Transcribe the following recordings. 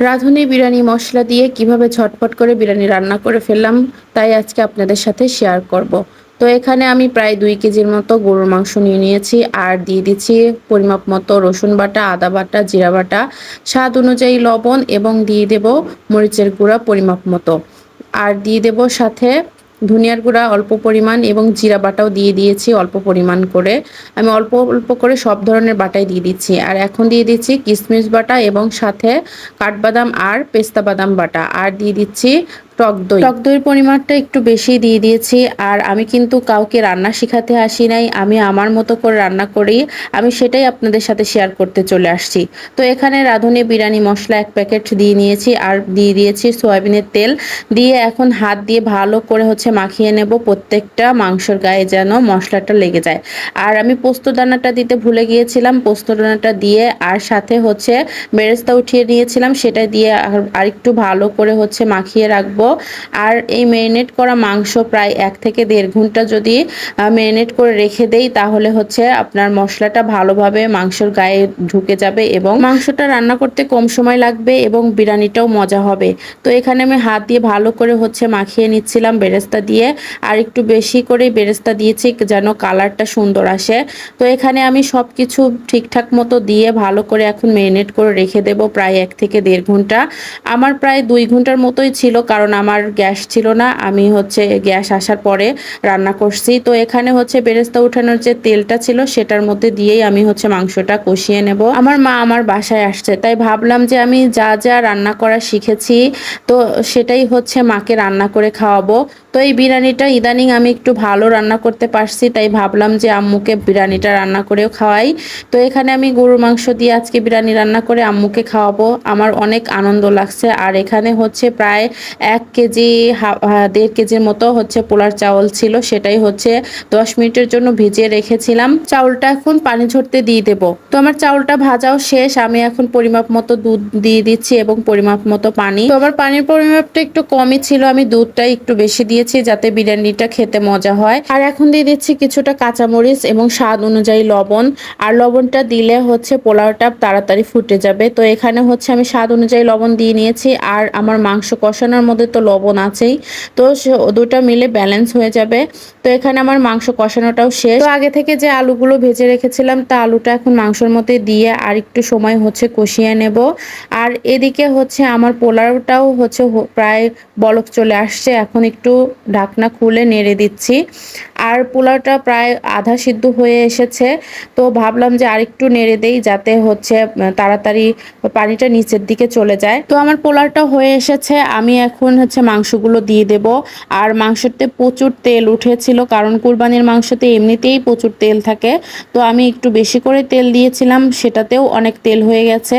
রাঁধুনি বিরিয়ানি মশলা দিয়ে কীভাবে ঝটপট করে বিরিয়ানি রান্না করে ফেললাম, তাই আজকে আপনাদের সাথে শেয়ার করব। তো এখানে আমি প্রায় দুই কেজির মতো গরুর মাংস নিয়ে নিয়েছি, আর দিয়ে দিচ্ছি পরিমাপ মতো রসুন বাটা, আদা বাটা, জিরা বাটা স্বাদ অনুযায়ী লবণ এবং দিয়ে দেব মরিচের গুঁড়া পরিমাপ মতো আর দিয়ে দেব সাথে ধনিয়ার গুঁড়া অল্প পরিমাণ এবং জিরা বাটাও দিয়ে দিয়েছি অল্প পরিমাণ করে। আমি অল্প অল্প করে সব ধরনের বাটাই দিয়ে দিচ্ছি। আর এখন দিয়ে দিচ্ছি কিশমিশ বাটা এবং সাথে কাঠবাদাম আর পেস্তা বাদাম বাটা। আর দিয়ে দিচ্ছি টক দই। টক দইয়ের পরিমাণটা একটু বেশি দিয়ে দিয়েছি, আর আমি কিন্তু কাউকে রান্না শেখাতে আসি নাই, আমি আমার মতো করে রান্না করি, আমি সেটাই আপনাদের সাথে শেয়ার করতে চলে আসছি। তো এখানে রাঁধুনি বিরিয়ানি মশলা এক প্যাকেট দিয়ে নিয়েছি, আর দিয়ে দিয়েছি সয়াবিনের তেল, দিয়ে এখন হাত দিয়ে ভালো করে হচ্ছে মাখিয়ে নেব, প্রত্যেকটা মাংসর গায়ে যেন মশলাটা লেগে যায়। আর আমি পোস্ত দানাটা দিতে ভুলে গিয়েছিলাম, পোস্ত দানাটা দিয়ে আর সাথে হচ্ছে বেরেস্তা উঠিয়ে নিয়েছিলাম, সেটা দিয়ে আর একটু ভালো করে হচ্ছে মাখিয়ে রাখব আর এই ম্যারিনেট করা মাংস প্রায় এক থেকে দেড় ঘণ্টা যদি ম্যারিনেট করে রেখে দেই, তাহলে হচ্ছে আপনার মশলাটা ভালোভাবে মাংসর গায়ে ঢুকে যাবে এবং মাংসটা রান্না করতে কম সময় লাগবে এবং বিরিয়ানিটাও মজা হবে। তো এখানে আমি হাত দিয়ে ভালো করে হচ্ছে মাখিয়ে নিচ্ছিলাম বেরেস্তা দিয়ে, আর একটু বেশি করেই বেরেস্তা দিয়েছি যেন কালারটা সুন্দর আসে। তো এখানে আমি সব কিছু ঠিকঠাক মতো দিয়ে ভালো করে এখন ম্যারিনেট করে রেখে দেব প্রায় এক থেকে দেড় ঘণ্টা। আমার প্রায় দুই ঘণ্টার মতোই ছিল, কারণ আমার গ্যাস ছিল না, আমি হচ্ছে গ্যাস আসার পরে রান্না করছি। তো এখানে হচ্ছে বেরেস্তা উঠানোর যে তেলটা ছিল সেটার মধ্যে দিয়েই আমি হচ্ছে মাংসটা কষিয়ে নেব। আমার মা আমার বাসায় আসছে, তাই ভাবলাম যে আমি যা যা রান্না করা শিখেছি, তো সেটাই হচ্ছে মাকে রান্না করে খাওয়াবো। তো এই বিরিয়ানিটা ইদানিং আমি একটু ভালো রান্না করতে পারছি, তাই ভাবলাম যে আম্মুকে বিরিয়ানিটা রান্না করেও খাওয়াই। তো এখানে আমি গরুর মাংস দিয়ে আজকে বিরিয়ানি রান্না করে আম্মুকে খাওয়াবো, আমার অনেক আনন্দ লাগছে। আর এখানে হচ্ছে প্রায় এক কেজি দেড় কেজির মতো হচ্ছে পোলার চাউল ছিল, সেটাই হচ্ছে দশ মিনিটের জন্য ভিজিয়ে রেখেছিলাম। চাউলটা এখন পানি ঝরতে দিয়ে দেব। তো আমার চাউলটা ভাজাও শেষ, আমি এখন পরিমাপ মতো দুধ দিয়ে দিচ্ছি এবং পরিমাপ মতো পানি। তো আবার পানির পরিমাপটা একটু কমই ছিল, আমি দুধটা একটু বেশি দিয়েছি যাতে বিরিয়ানিটা খেতে মজা হয়। আর এখন দিয়ে দিচ্ছি কিছুটা কাঁচামরিচ এবং স্বাদ অনুযায়ী লবণ। আর লবণটা দিলে হচ্ছে পোলাওটা তাড়াতাড়ি ফুটে যাবে। তো এখানে হচ্ছে আমি স্বাদ অনুযায়ী লবণ দিয়ে নিয়েছি। আর আমার মাংস কষানোর মধ্যে তো লবণ আছেই। তো দুটা মিলে ব্যালেন্স হয়ে যাবে। তো এখানে আমার মাংস কষানোটাও শেষ। তো আগে থেকে যে আলুগুলো ভেজে রেখেছিলাম, তা আলুটা এখন মাংসের মধ্যে দিয়ে আর একটু সময় হচ্ছে কষিয়ে নেব। আর এদিকে হচ্ছে আমার পোলাওটাও হচ্ছে প্রায় বলক চলে আসছে। এখন একটু ঢাকনা খুলে নেড়ে দিচ্ছি। আর পোলাওটা প্রায় আধা সিদ্ধ হয়ে এসেছে। তো ভাবলাম যে আরেকটু নেড়ে দেই যাতে হচ্ছে তাড়াতাড়ি পানিটা নিচের দিকে চলে যায়। তো আমার পোলাওটা হয়ে এসেছে। আমি এখন হচ্ছে মাংসগুলো দিয়ে দেব। আর মাংসতে প্রচুর তেল উঠেছিল, কারণ কুরবানির মাংসতে এমনিতেই প্রচুর তেল থাকে। তো আমি একটু বেশি করে তেল দিয়েছিলাম, সেটাতেও অনেক তেল হয়ে গেছে।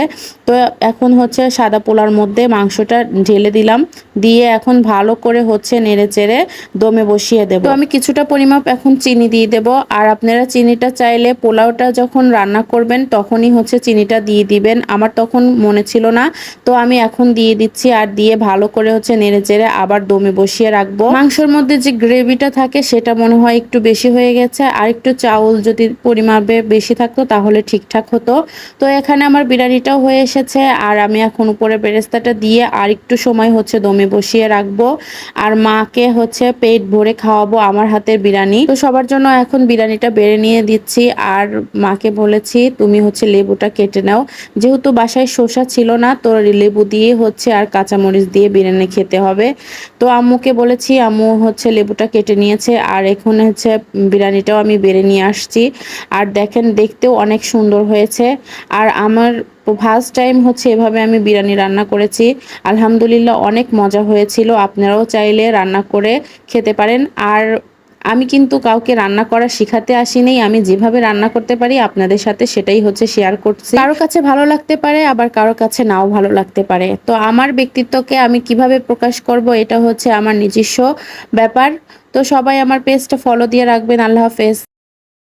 তো এখন হচ্ছে সাদা পোলার মধ্যে মাংসটা ঢেলে দিলাম। দিয়ে এখন ভালো করে হচ্ছে নেড়ে চেড়ে দমে বসিয়ে দেব। আমি কিছুটা পরিমাপ এখন চিনি দিয়ে দেব। আর আপনারা চিনিটা চাইলে পোলাওটা যখন রান্না করবেন, তখনই হচ্ছে চিনিটা দিয়ে দিবেন। আমার তখন মনে ছিল না। তো আমি এখন দিয়ে দিচ্ছি, আর দিয়ে ভালো করে হচ্ছে নেড়ে চেড়ে আবার দমে বসিয়ে রাখব। মাংসের মধ্যে যে গ্রেভিটা থাকে সেটা মনে হয় একটু বেশি হয়ে গেছে। আর একটু চাউল যদি পরিমাপে বেশি থাকতো তাহলে ঠিকঠাক হতো। তো এখানে আমার বিরিয়ানিটাও হয়ে এসেছে। আর আমি এখন উপরে বেরেস্তাটা দিয়ে আর একটু সময় হচ্ছে দমে বসিয়ে রাখব। আর মাকে হচ্ছে পেট ভরে খাওয়াবো আমার হাতের বিরিয়ানি। তো সবার জন্য এখন বিরিয়ানিটা বেড়ে নিয়ে দিচ্ছি। আর মাকে বলেছি, তুমি হচ্ছে লেবুটা কেটে নাও। যেহেতু বাসায় শসা ছিল না, তো লেবু দিয়ে হচ্ছে আর কাঁচামরিচ দিয়ে বিরিয়ানি খেতে হবে। তো আম্মুকে বলেছি, আম্মু হচ্ছে লেবুটা কেটে নিয়েছে, আর এখন হচ্ছে বিরিয়ানিটাও আমি বেড়ে নিয়ে আসছি। আর দেখেন, দেখতেও অনেক সুন্দর হয়েছে। আর আমার ফার্স্ট টাইম হচ্ছে এভাবে আমি বিরিয়ানি রান্না করেছি। আলহামদুলিল্লাহ অনেক মজা হয়েছিল। আপনারাও চাইলে রান্না করে খেতে পারেন। আর আমি কিন্তু কাউকে রান্না করা শিখাতে আসিনি, আমি যেভাবে রান্না করতে পারি আপনাদের সাথে সেটাই হচ্ছে শেয়ার করছি। কারও কাছে ভালো লাগতে পারে, আবার কারও কাছে নাও ভালো লাগতে পারে। তো আমার ব্যক্তিত্বকে আমি কীভাবে প্রকাশ করব এটা হচ্ছে আমার নিজস্ব ব্যাপার। তো সবাই আমার পেজটা ফলো দিয়ে রাখবেন। আল্লাহ হাফেজ।